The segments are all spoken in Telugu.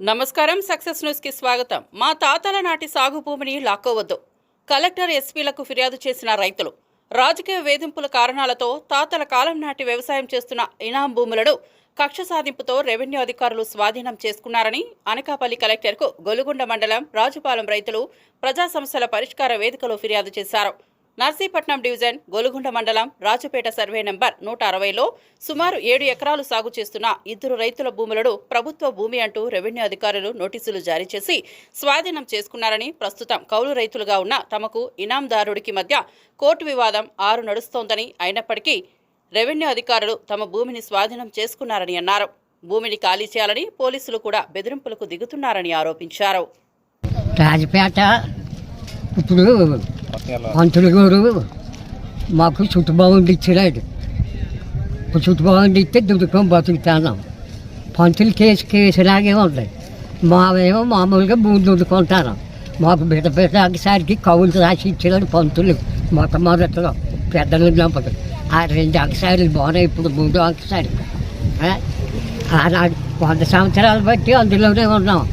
నమస్కారం సక్సెస్ న్యూస్కి స్వాగతం. మా తాతల నాటి సాగు భూమిని లాక్కోవద్దు. కలెక్టర్ ఎస్పీలకు ఫిర్యాదు చేసిన రైతులు రాజకీయ వేధింపుల కారణాలతో తాతల కాలం నాటి వ్యవసాయం చేస్తున్న ఇనాం భూములను కక్ష సాధింపుతో రెవెన్యూ అధికారులు స్వాధీనం చేసుకున్నారని అనకాపల్లి కలెక్టర్కు గొలుగుండ మండలం రాజుపాలెం రైతులు ప్రజా సమస్యల పరిష్కార వేదికలో ఫిర్యాదు చేశారు. నర్సీపట్నం డివిజన్ గొలుగుండ మండలం రాజుపేట సర్వే నంబర్ నూట అరవైలో సుమారు ఏడు ఎకరాలు సాగు చేస్తున్న ఇద్దరు రైతుల భూములను ప్రభుత్వ భూమి అంటూ రెవెన్యూ అధికారులు నోటీసులు జారీ చేసి స్వాధీనం చేసుకున్నారని ప్రస్తుతం కౌలు రైతులుగా ఉన్న తమకు ఇనాందారుడికి మధ్య కోర్టు వివాదం ఆరు నడుస్తోందని అయినప్పటికీ రెవెన్యూ అధికారులు తమ భూమిని స్వాధీనం చేసుకున్నారని అన్నారు. భూమిని ఖాళీ చేయాలని పోలీసులు కూడా బెదిరింపులకు దిగుతున్నారని ఆరోపించారు. రాజపేట ఇప్పుడు పంతులు మాకు చుట్టుబాగుండి ఇచ్చినాడు ఇప్పుడు చుట్టుబాగుండి ఇస్తే దుర్గం బతుకుతాన్నాం పంతులు కేసు కేసులాగే ఉంటాయి మావేమో మామూలుగా భూమి దుద్దుకుంటాను మాకు బిడ్డ బిడ్డ సారికి కవులు రాసి ఇచ్చినాడు పంతులు. మొట్టమొదటిలో పెద్దలు దంపతులు ఆ రెండు ఒకసారి బాగున్నాయి. ఇప్పుడు మూడు ఒకసారి ఆనాడు వంద సంవత్సరాలు బట్టి అందులోనే ఉన్నాం.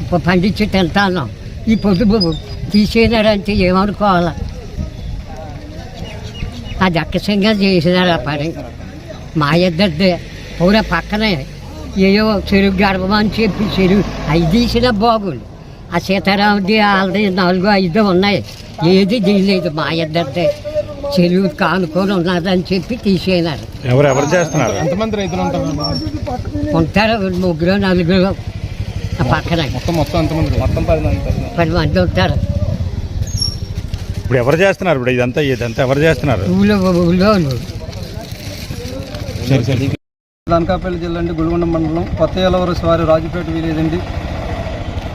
ఇప్పుడు పండించి తింటాను ఈ పొదుపు తీసేనారంటే ఏమనుకోవాలా? అది అక్కసంగా చేసినారు ఆ పని. మా ఇద్దరిదే పూర పక్కనే ఏయో చెరువు గడపమని చెప్పి చెరువు. అవి తీసిన బాగుండు ఆ సీతారామది వాళ్ళది నాలుగు ఐదు ఉన్నాయి. ఏది తీయలేదు మా ఇద్దరిదే. చెరువు కానుకొని ఉన్నదని చెప్పి తీసేనారు ఎవరు ఎవరు చేస్తున్నారు? ఎంతమంది రైతులు ఉంటారు ఉంటారు ముగ్గురు నలుగురు. ఆ పక్కన. మొత్తం మొత్తం ఎంతమంది? మొత్తం పది మంది పది మంది. ఉంటారు. ఇప్పుడు ఎవరు చేస్తున్నారు? ఇప్పుడు ఇదంతా ఇదంతా ఎవరు చేస్తున్నారు? ఊళ్ళో ఊళ్ళో సరే సరే. అనకాపల్లి జిల్లా అండి గుడిగొండ మండలం. కొత్త ఏలవరు వారి రాజుపేట విలేజ్ అండి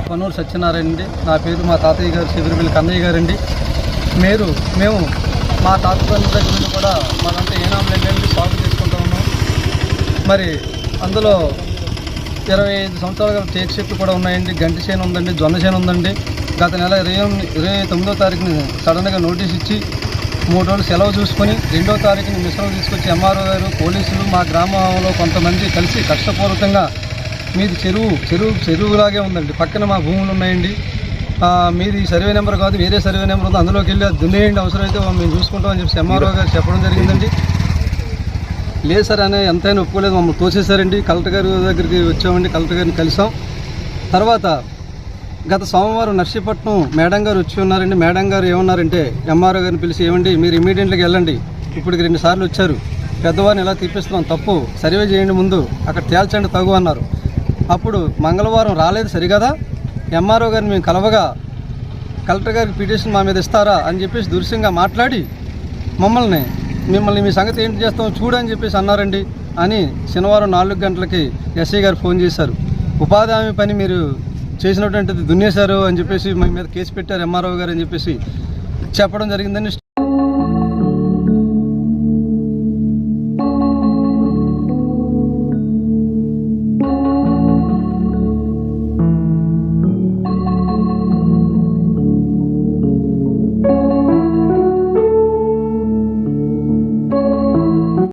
పనూరు సత్యనారాయణ అండి. నా పేరు మా తాతయ్య గారు శిబిరిపల్లి కన్నయ్య గారండి. మీరు మేము మా తాతగారి దగ్గర నుండి కూడా మనంతా ఏనాములు ఏంటంటే సాగు చేసుకుంటూ ఉన్నాం. మరి అందులో ఇరవై ఐదు సంవత్సరాల గల టేక్ చెట్లు కూడా ఉన్నాయండి. గంటి చేను ఉందండి జొన్న చేను ఉందండి. గత నెల ఇరవై ఇరవై తొమ్మిదో తారీఖుని సడన్గా నోటీస్ ఇచ్చి మూడు రోజులు సెలవు చూసుకొని రెండో తారీఖుని మిశ్రమం తీసుకొచ్చి ఎంఆర్ఓ గారు పోలీసులు మా గ్రామంలో కొంతమంది కలిసి కష్టపూర్వకంగా మీది చెరువు చెరువు చెరువులాగే ఉందండి. పక్కన మా భూములు ఉన్నాయండి. మీది సర్వే నెంబర్ కాదు వేరే సర్వే నెంబర్ ఉంది. అందులోకి వెళ్ళి దున్నేయండి అవసరమైతే మేము చూసుకుంటామని చెప్పి ఎంఆర్ఓ గారు చెప్పడం జరిగిందండి. లేదు సార్ అనే ఎంతైనా ఒప్పుకోలేదు. మమ్మల్ని తోసేశారండి కలెక్టర్ గారి దగ్గరికి వచ్చామండి. కలెక్టర్ గారిని కలిసాం. తర్వాత గత సోమవారం నర్సీపట్నం మేడం గారు వచ్చి ఉన్నారండి. మేడం గారు ఏమన్నారంటే ఎంఆర్ఓ గారిని పిలిచి ఏమండి మీరు ఇమీడియట్గా వెళ్ళండి. ఇప్పటికి రెండు సార్లు వచ్చారు. పెద్దవారిని ఎలా తీపిస్తున్నాం తప్పు. సర్వే చేయండి ముందు. అక్కడ తేల్చండి తగు అన్నారు. అప్పుడు మంగళవారం రాలేదు సరిగదా? ఎంఆర్ఓ గారిని మేము కలవగా కలెక్టర్ గారికి పిటిషన్ మా మీద ఇస్తారా అని చెప్పేసి దృశ్యంగా మాట్లాడి మమ్మల్ని మిమ్మల్ని మీ సంగతి ఏంటి చేస్తాం చూడని చెప్పేసి అన్నారండి అని శనివారం నాలుగు గంటలకి ఎస్ఐ గారు ఫోన్ చేశారు. ఉపాధి హామీ పని మీరు చేసినటువంటిది దున్నేశారు అని చెప్పేసి మీ మీద కేసు పెట్టారు ఎంఆర్ఓ గారు అని చెప్పేసి చెప్పడం జరిగిందని